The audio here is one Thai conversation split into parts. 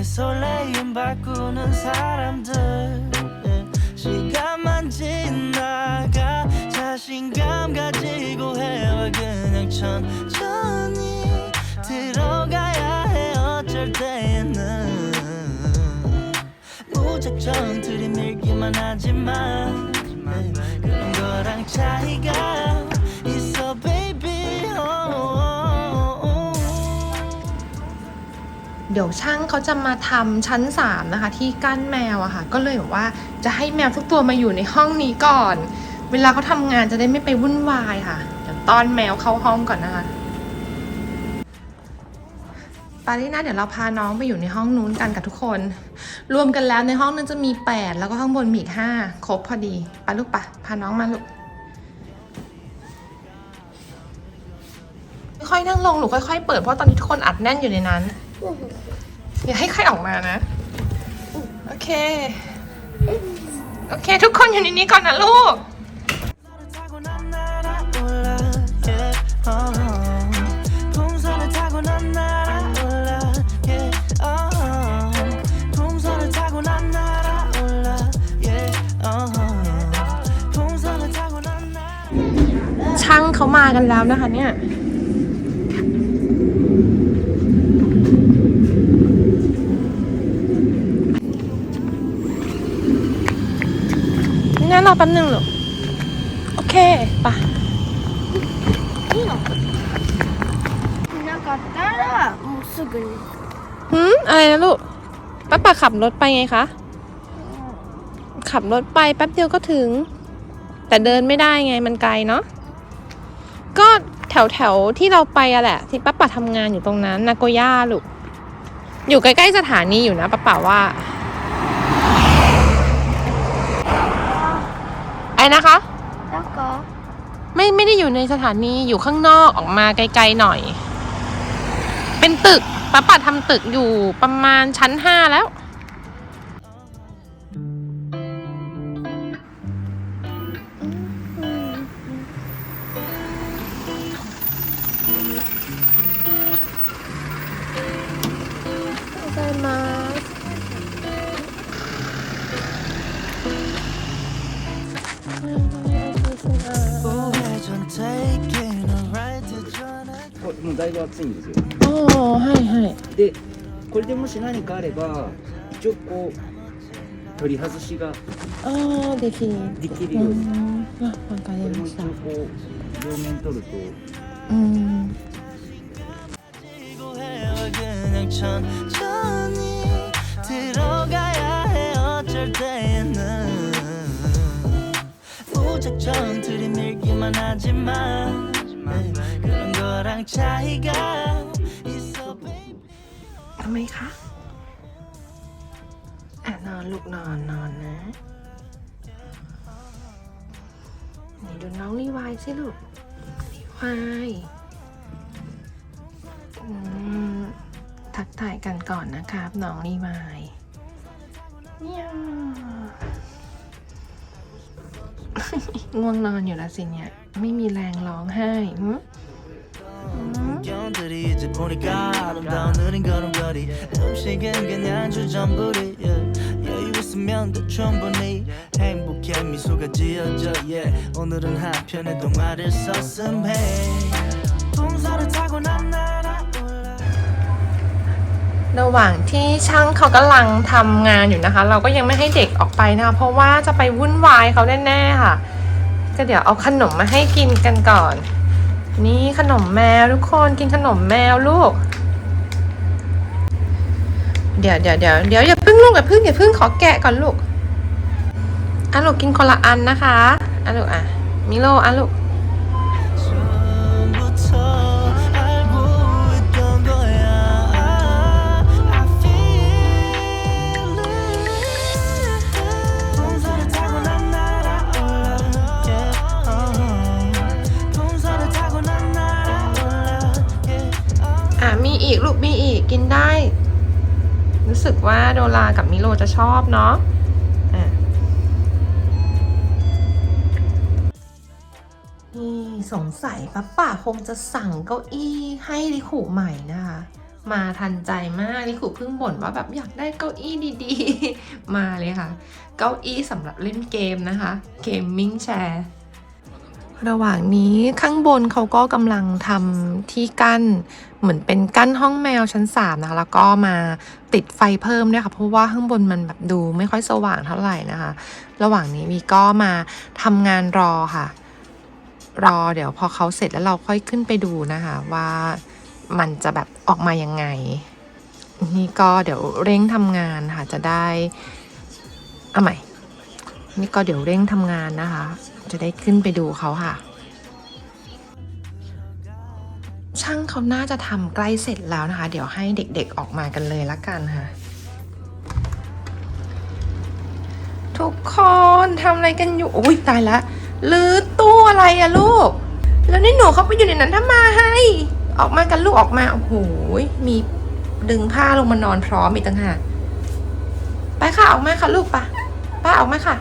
개설레임 바꾸는 사람들 예. 시간만 지나가 자신감 가지고 해와 그냥 천천히 들어가야 해 어쩔 때는 무작정 들이밀기만 하지만 네, 그런 거랑 차이가 เดี๋ยวช่างเขาจะมาทำชั้น 3 นะคะ ที่กั้นแมวอะค่ะ ก็เลยแบบว่าจะให้แมวทุกตัวมาอยู่ในห้องนี้ก่อน เวลาเขาทำงานจะได้ไม่ไปวุ่นวายค่ะ เดี๋ยวต้อนแมวเข้าห้องก่อนนะคะปารีนะเดี๋ยวเราพาน้องไปอยู่ในห้องนู้นกันกับทุกคน รวมกันแล้วในห้องนั้นจะมี 8 แล้วก็ข้างบนมีอีก5ครบพอดีไปลูกปะพาน้องมาลูกค่อยๆนั่งลงหนูค่อยๆเปิดเพราะตอนนี้ทุกคนอัดแน่นอยู่ในนั้น อย่าให้ใครออกมานะ โอเค โอเค ทุกคนอยู่ในนี้ก่อนนะลูก ช่างเขามากันแล้วนะคะเนี่ย รอแป๊บนึงลูกโอเคปะ なかったらもうすぐに หืมอะไรนะลูกป้าป่าขับรถไปไงคะ ขับรถไปแป๊บเดียวก็ถึง แต่เดินไม่ได้ไงมันไกลเนาะ ก็แถวแถวๆที่เราไปอะแหละ ที่ป้าป่าทำงานอยู่ตรงนั้นนาโกย่าลูก อยู่ใกล้ๆสถานีอยู่นะป้าป่าว่า อ้นะคะ แล้วก็ไม่ไม่ได้อยู่ในสถานีอยู่ข้างนอกออกมาไกลๆหน่อย เป็นตึกป้าป่าทำตึกอยู่ประมาณชั้นห้าแล้ว だいぶ暑いんですよおー、はいはい。でこれでもし何かあれば一応こう取り外しがああ、できる。できるようにん。あ、わかこれも一りました。応こう両面取るとうん。 지고 해와 그냥 천천히 들어가야 해 어쩔 때는 무작정 들이밀기만 하지만 orang caiga ทำไมคะแอบนอนลูกนอนนอนนะ นี่ดูน้องรีวายสิลูก รีวายทักทายกันก่อนนะครับ น้องรีวายเนี่ยง่วงนอนอยู่ละสิเนี่ย ไม่มีแรงร้องไห้ 경들이 이제 보니까 아름다운 느린 걸음걸이 음식은 그냥 주전부리 yeah. 여유 있으면 더 충분히 행복해 미소가 지어져 yeah. 오늘은 한편의 동화를 썼음 해 풍선을 타고 난 날아올라 ระหว่างที่ช่างเขากำลังทำงานอยู่นะคะ เราก็ยังไม่ให้เด็กออกไปนะคะเพราะว่าจะไปวุ่นวายเขาแน่ๆค่ะ ก็เดี๋ยวเอาขนมมาให้กินกันก่อน นี่ขนมแมวทุกคนกินขนมแมวลูก เดี๋ยวเดี๋ยวเดี๋ยวเดี๋ยวอย่าพึ่งลูกอย่าพึ่งอย่าพึ่งขอแกะก่อนลูกอะลูกกินคนละอันนะคะอะลูกอะมิโลอะลูก สึกว่าโดรากับมิโลจะชอบเนาะนี่สงสัยป้าป่าคงจะสั่งเก้าอี้ให้ลิขุใหม่นะคะมาทันใจมากลิขุเพิ่งบ่นว่าแบบอยากได้เก้าอี้ดีๆ มาเลยค่ะ เก้าอี้สำหรับเล่นเกมนะคะเกมมิ่งแชร์ระหว่างนี้ข้างบนเขาก็กำลังทำที่กั้น เหมือนเป็นกั้นห้องแมวชั้นสามนะคะแล้วก็มาติดไฟเพิ่มด้วยค่ะเพราะว่าข้างบนมันแบบดูไม่ค่อยสว่างเท่าไหร่นะคะ ระหว่างนี้วีก็มาทำงานรอค่ะ รอเดี๋ยวพอเขาเสร็จแล้วเราค่อยขึ้นไปดูนะคะ ว่ามันจะแบบออกมายังไง นี่ก็เดี๋ยวเร่งทำงานค่ะจะได้เอาใหม่นี่ก็เดี๋ยวเร่งทำงานนะคะ จะได้ขึ้นไปดูเขาค่ะ ช่างเขาน่าจะทำใกล้เสร็จแล้วนะคะ เดี๋ยวให้เด็กๆออกมากันเลยละกันค่ะ ทุกคนทำอะไรกันอยู่อุ้ยตายละลือตู้อะไรอะลูก แล้วนี่หนูเขาไปอยู่ในนั้นทำไมให้ออกมากันลูกออกมา โอ้โหมีดึงผ้าลงมานอนพร้อมอีกต่างหากไปค่ะออกมาค่ะลูกปะป้าออกมาค่ะ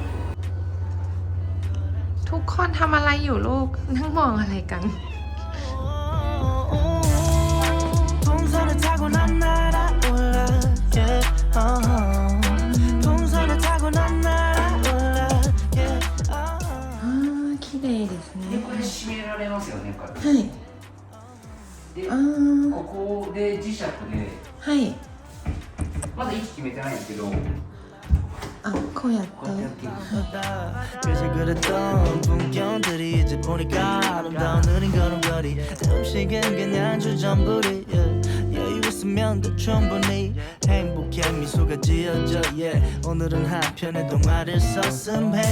ทุกคนทำอะไรอยู่ลูกนั่งมองอะไรกัน で磁石ではいまだ位置決めてないんですけどこあこうやってうやってやっていい 그새 그랬던 풍경들이 이제 보니까 아름다운 느린 걸음걸이 음식은 그냥 주전부리 yeah. 여유 있으면 더 충분히 행복해 미소가 지어져 yeah. 오늘은 한편의 동화를 썼음해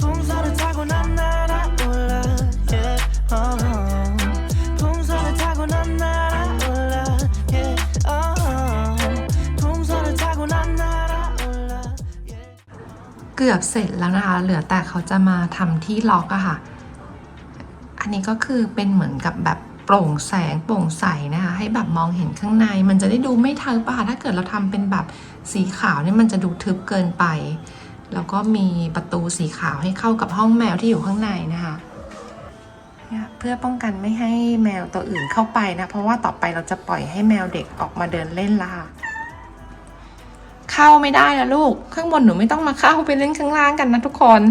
풍선을 타고 난 날아올라 yeah. uh-huh. เกือบเสร็จแล้วนะคะ เหลือแต่เขาจะมาทำที่ล็อกอะค่ะ อันนี้ก็คือเป็นเหมือนกับแบบโปร่งแสงโปร่งใสนะคะ ให้แบบมองเห็นข้างใน มันจะได้ดูไม่ทึบอะค่ะถ้าเกิดเราทำเป็นแบบสีขาวเนี่ยมันจะดูทึบเกินไป แล้วก็มีประตูสีขาวให้เข้ากับห้องแมวที่อยู่ข้างในนะคะเพื่อป้องกันไม่ให้แมวตัวอื่นเข้าไปนะ เพราะว่าต่อไปเราจะปล่อยให้แมวเด็กออกมาเดินเล่นละค่ะ เข้าไม่ได้นะลูก ข้างบนหนูไม่ต้องมาเข้าไปเล่นข้างล่างกันนะทุกคน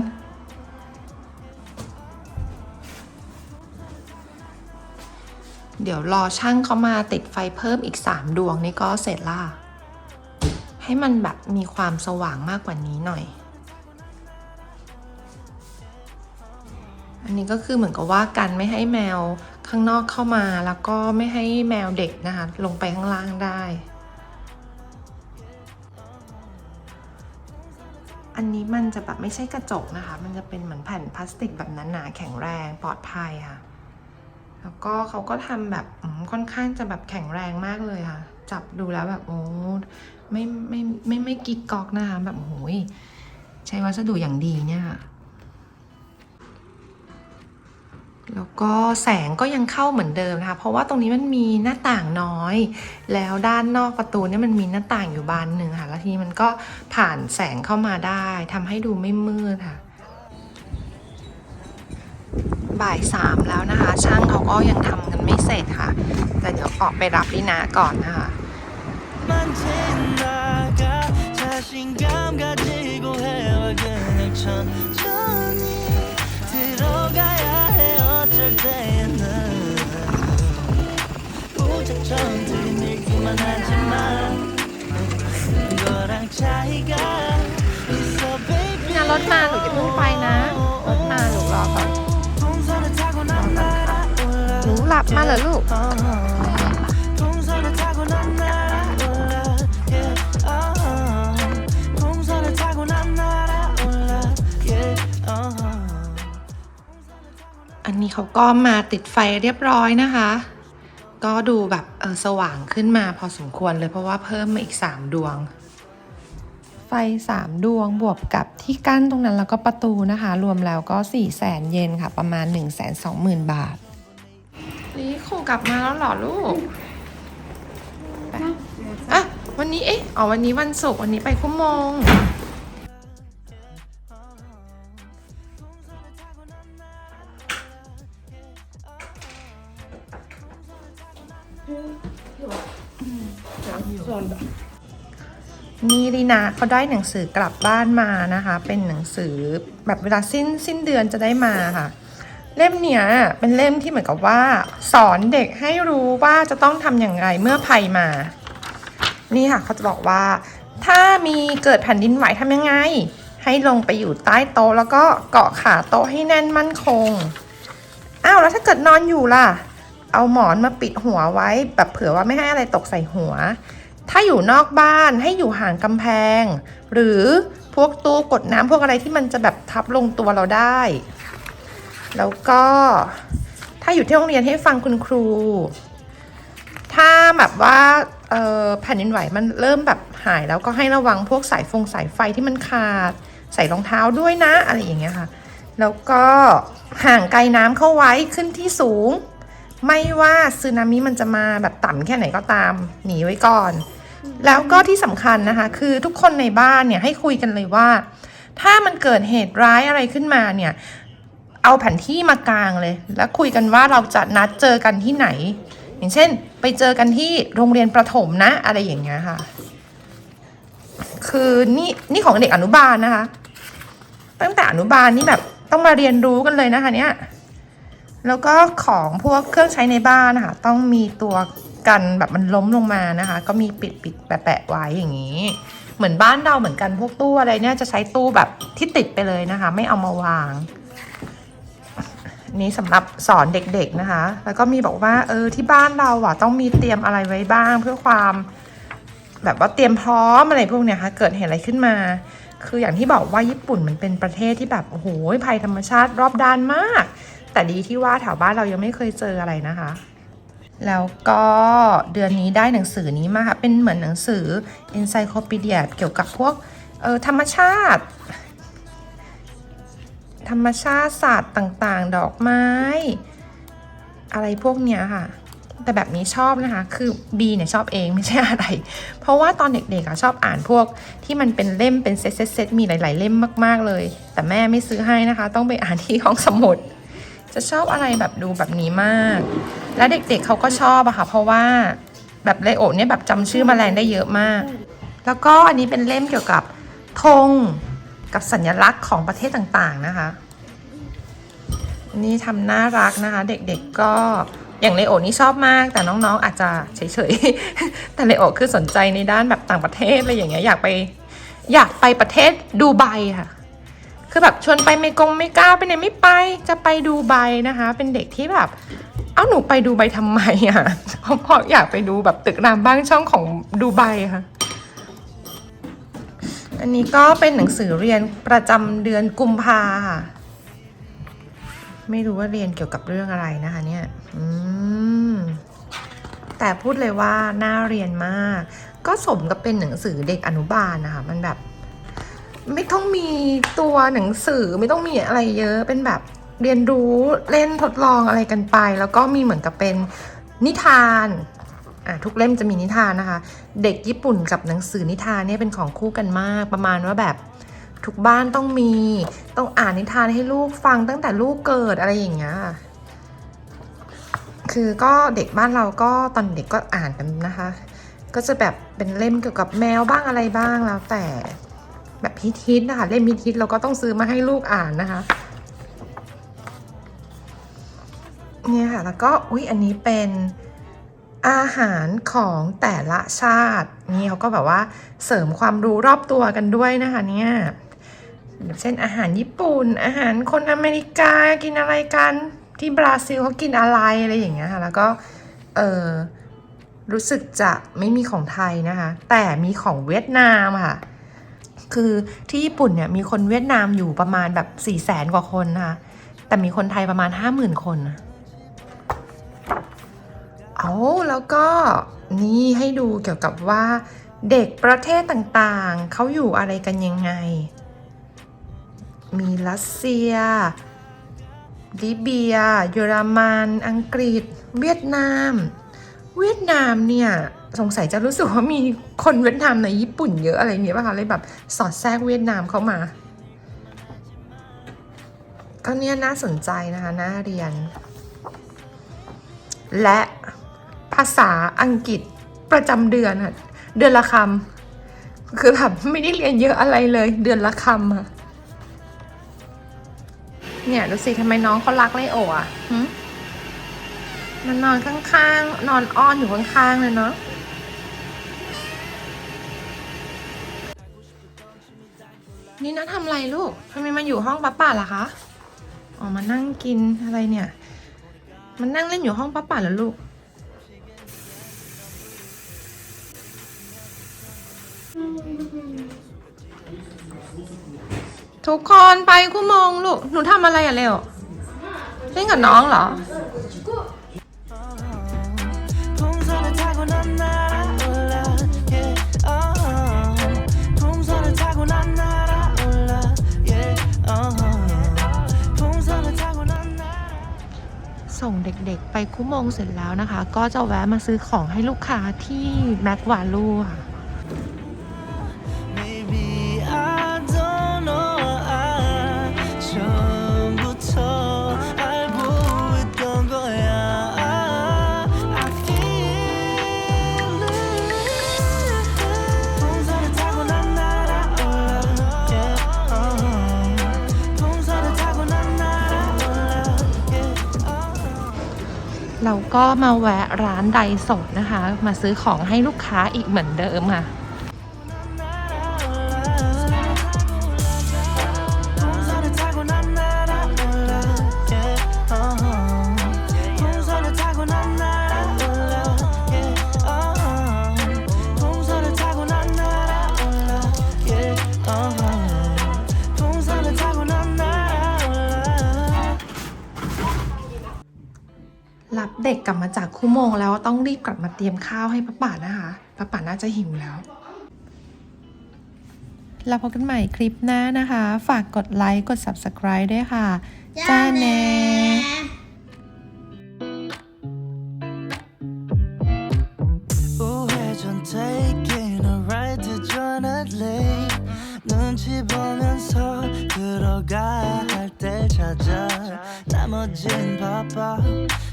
เดี๋ยวรอช่างเขามาติดไฟเพิ่มอีก 3 ดวงนี่ก็เสร็จละให้มันแบบมีความสว่างมากกว่านี้หน่อย อันนี้ก็คือเหมือนกับว่ากันไม่ให้แมวข้างนอกเข้ามาแล้วก็ไม่ให้แมวเด็กนะคะ ลงไปข้างล่างได้ อันนี้มันจะแบบไม่ใช่กระจกนะคะ มันจะเป็นเหมือนแผ่นพลาสติกแบบหนาๆแข็งแรงปลอดภัยค่ะ แล้วก็เขาก็ทำแบบค่อนข้างจะแบบแข็งแรงมากเลยค่ะ จับดูแล้วแบบโอ้ไม่ไม่ไม่ไม่กิ๊กก๊อกนะคะ แบบโอ้ยใช้วัสดุอย่างดีเนี่ยค่ะ แล้วก็แสงก็ยังเข้าเหมือนเดิมนะคะ เพราะว่าตรงนี้มันมีหน้าต่างน้อย แล้วด้านนอกประตูเนี่ยมันมีหน้าต่างอยู่บานหนึ่งค่ะ แล้วทีนี้มันก็ผ่านแสงเข้ามาได้ทำให้ดูไม่มืดค่ะ บ่ายสามแล้วนะคะ ช่างเขาก็ยังทำกันไม่เสร็จค่ะ แต่เดี๋ยวออกไปรับลินาก่อนนะคะ งานรถมาหนูจะเพิ่งไปนะรถมาหนูรอก่อนหนูหลับมาเหรอลูก เขาก็มาติดไฟเรียบร้อยนะคะ ก็ดูแบบเออสว่างขึ้นมาพอสมควรเลยเพราะว่าเพิ่มมาอีก 3 ดวง ไฟ 3 ดวงบวกกับที่กั้นตรงนั้นแล้วก็ประตูนะคะ รวมแล้วก็4 0 0แสนเยนค่ะ ประมาณ 1 2 0 0 0 0 บาทนี่ครูกลับมาแล้วเหรอลูกไปอะวันนี้เอ๊ะอ๋อวันนี้วันศุกร์วันนี้ไปคุ้มมง นี่ลีนาเขาได้หนังสือกลับบ้านมานะคะ เป็นหนังสือแบบเวลาสิ้นสิ้นเดือนจะได้มาค่ะ เล่มเนี้ยเป็นเล่มที่เหมือนกับว่า สอนเด็กให้รู้ว่าจะต้องทำอย่างไรเมื่อภัยมา นี่ค่ะเขาจะบอกว่า ถ้ามีเกิดแผ่นดินไหวทำยังไง ให้ลงไปอยู่ใต้โต๊ะแล้วก็เกาะขาโต๊ะให้แน่นมั่นคงอ้าวแล้วถ้าเกิดนอนอยู่ล่ะ เอาหมอนมาปิดหัวไว้ แบบเผื่อว่าไม่ให้อะไรตกใส่หัว ถ้าอยู่นอกบ้านให้อยู่ห่างกำแพง หรือพวกตู้กดน้ำพวกอะไรที่มันจะแบบทับลงตัวเราได้ แล้วก็ถ้าอยู่ที่โรงเรียนให้ฟังคุณครู ถ้าแบบว่าแผ่นดินไหวมันเริ่มแบบหายแล้วก็ให้ระวังพวกสายฟงสายไฟที่มันขาด ใส่รองเท้าด้วยนะ อะไรอย่างเงี้ยค่ะ แล้วก็ห่างไกลน้ำเข้าไว้ขึ้นที่สูง ไม่ว่าสึนามิมันจะมาแบบต่ำแค่ไหนก็ตาม หนีไว้ก่อน แล้วก็ที่สำคัญนะคะ คือทุกคนในบ้านเนี่ยให้คุยกันเลยว่า ถ้ามันเกิดเหตุร้ายอะไรขึ้นมาเนี่ย เอาแผนที่มากางเลย แล้วคุยกันว่าเราจะนัดเจอกันที่ไหน อย่างเช่น ไปเจอกันที่โรงเรียนประถมนะ อะไรอย่างเงี้ยค่ะ คือนี่นี่ของเด็กอนุบาลนะคะ ตั้งแต่อนุบาลนี่แบบต้องมาเรียนรู้กันเลยนะคะ เนี่ย แล้วก็ของพวกเครื่องใช้ในบ้านนะคะต้องมีตัวกันแบบมันล้มลงมานะคะ ก็มีปิดปิดแปะแปะไว้อย่างนี้ เหมือนบ้านเราเหมือนกันพวกตู้อะไรเนี่ยจะใช้ตู้แบบที่ติดไปเลยนะคะ ไม่เอามาวาง นี่สำหรับสอนเด็กๆนะคะ แล้วก็มีบอกว่าเออที่บ้านเราอะต้องมีเตรียมอะไรไว้บ้างเพื่อความ แบบว่าเตรียมพร้อมอะไรพวกเนี้ยค่ะเกิดเหตุอะไรขึ้นมา คืออย่างที่บอกว่าญี่ปุ่นมันเป็นประเทศที่แบบโอ้โหภัยธรรมชาติรอบด้านมาก แต่ดีที่ว่าแถวบ้านเรายังไม่เคยเจออะไรนะคะ แล้วก็เดือนนี้ได้หนังสือนี้มาค่ะ เป็นเหมือนหนังสือ encyclopedia เกี่ยวกับพวกเออธรรมชาติ ธรรมชาติศาสตร์ต่างๆ ดอกไม้ อะไรพวกเนี้ยค่ะแต่แบบนี้ชอบนะคะ คือบีเนี่ยชอบเองไม่ใช่อะไร เพราะว่าตอนเด็กๆอะชอบอ่านพวกที่มันเป็นเล่มเป็นเซตเซตๆๆมีหลาย ๆ เล่มมากๆเลย แต่แม่ไม่ซื้อให้นะคะ ต้องไปอ่านที่ห้องสมุด จะชอบอะไรแบบดูแบบนี้มาก และเด็กๆเขาก็ชอบอะค่ะ เพราะว่าแบบไลโอเนี่ยแบบจำชื่อมแมลงได้เยอะมาก แล้วก็อันนี้เป็นเล่มเกี่ยวกับธงกับสัญลักษณ์ของประเทศต่างๆนะคะ นี่ทำน่ารักนะคะ เด็กๆก็อย่างเลโอนี่ชอบมาก แต่น้องๆ อาจจะเฉยๆ แต่เลโอคือสนใจในด้านแบบต่างประเทศอะไรอย่างเงี้ยอยากไป อยากไปประเทศดูไบค่ะ คือแบบชวนไปไม่กงไม่กล้าไปไหนไม่ไป จะไปดูไบนะคะ เป็นเด็กที่แบบเอ้าหนูไปดูไบทำไมอะเพราะอยากไปดูแบบตึกรามบ้างช่องของดูไบค่ะ อันนี้ก็เป็นหนังสือเรียนประจำเดือนกุมภาค่ะ ไม่รู้ว่าเรียนเกี่ยวกับเรื่องอะไรนะคะ เนี่ยอืมแต่พูดเลยว่าน่าเรียนมาก ก็สมกับเป็นหนังสือเด็กอนุบาลนะคะ มันแบบ ไม่ต้องมีตัวหนังสือไม่ต้องมีอะไรเยอะเป็นแบบเรียนรู้เล่นทดลองอะไรกันไป แล้วก็มีเหมือนกับเป็นนิทานอะทุกเล่มจะมีนิทานนะคะ เด็กญี่ปุ่นกับหนังสือนิทานเนี่ยเป็นของคู่กันมาก ประมาณว่าแบบทุกบ้านต้องมีต้องอ่านนิทานให้ลูกฟังตั้งแต่ลูกเกิดอะไรอย่างเงี้ยคือก็เด็กบ้านเราก็ตอนเด็กก็อ่านกันนะคะ ก็จะแบบเป็นเล่มเกี่ยวกับแมวบ้างอะไรบ้างแล้วแต่ แบบฮิตๆนะคะ เล่มฮิตๆเราก็ต้องซื้อมาให้ลูกอ่านนะคะเนี่ยค่ะ แล้วก็อุ๊ยอันนี้เป็นอาหารของแต่ละชาติ นี่เขาก็แบบว่าเสริมความรู้รอบตัวกันด้วยนะคะ เนี่ยเช่นอาหารญี่ปุ่น อาหารคนอเมริกากินอะไรกันที่บราซิลเขากินอะไรอะไรอย่างเงี้ยค่ะ แล้วก็เออรู้สึกจะไม่มีของไทยนะคะ แต่มีของเวียดนามค่ะ คือที่ญี่ปุ่นเนี่ยมีคนเวียดนามอยู่ประมาณแบบ4ี่แสนกว่าคนนะคะ แต่มีคนไทยประมาณ 5 0,000 คนนะเอาแล้วก็นี่ให้ดูเกี่ยวกับว่า เด็กประเทศต่างๆ เขาอยู่อะไรกันยังไง มีรัสเซียลิเบีย เยอรมัน อังกฤษ เวียดนาม เวียดนามเนี่ยสงสัยจะรู้สึกว่ามีคนเวียดนามในญี่ปุ่นเยอะอะไรอย่างเงี้ยป่ะคะเลยแบบสอดแทรกเวียดนามเข้ามา ก็เนี่ยน่าสนใจนะคะน่าเรียน และภาษาอังกฤษประจำเดือนอะเดือนละคำคือแบบไม่ได้เรียนเยอะอะไรเลย เดือนละคำอะเนี่ยดูสิทำไมน้องเขารักไลโออะ มันนอนข้างๆ นอนอ้อนอยู่ข้างๆเลยเนาะนี่นะทำอะไรลูกทำไมมาอยู่ห้องป้าป่าล่ะคะอ๋อมานั่งกินอะไรเนี่ย มันนั่งเล่นอยู่ห้องป้าป่าแล้วลูกทุกคนไปคู่มงลูก หนูทำอะไรอะเร็วเล่นกับน้องเหรอ ด็กๆ ไปคุ้มงเสร็จแล้วนะคะ ก็จะแวะมาซื้อของให้ลูกค้าที่แม็กวาลูค่ะ เราก็มาแวะร้านไดสดนะคะ มาซื้อของให้ลูกค้าอีกเหมือนเดิมค่ะ รับเด็กกลับมาจากคุ้มงแล้วต้องรีบกลับมาเตรียมข้าวให้ป้าป่านะคะป้าป่าน่าจะหิวแล้ว เราพบกันใหม่คลิปหน้านะคะ ฝากกดไลค์ กด subscribe ด้วยค่ะ จ้าแน่ 우회전 taking a ride to join a lake 눈치 보면서 들어가 할 때 찾아 나머진 바빠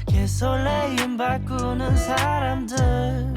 개 설레임 바꾸는 사람들.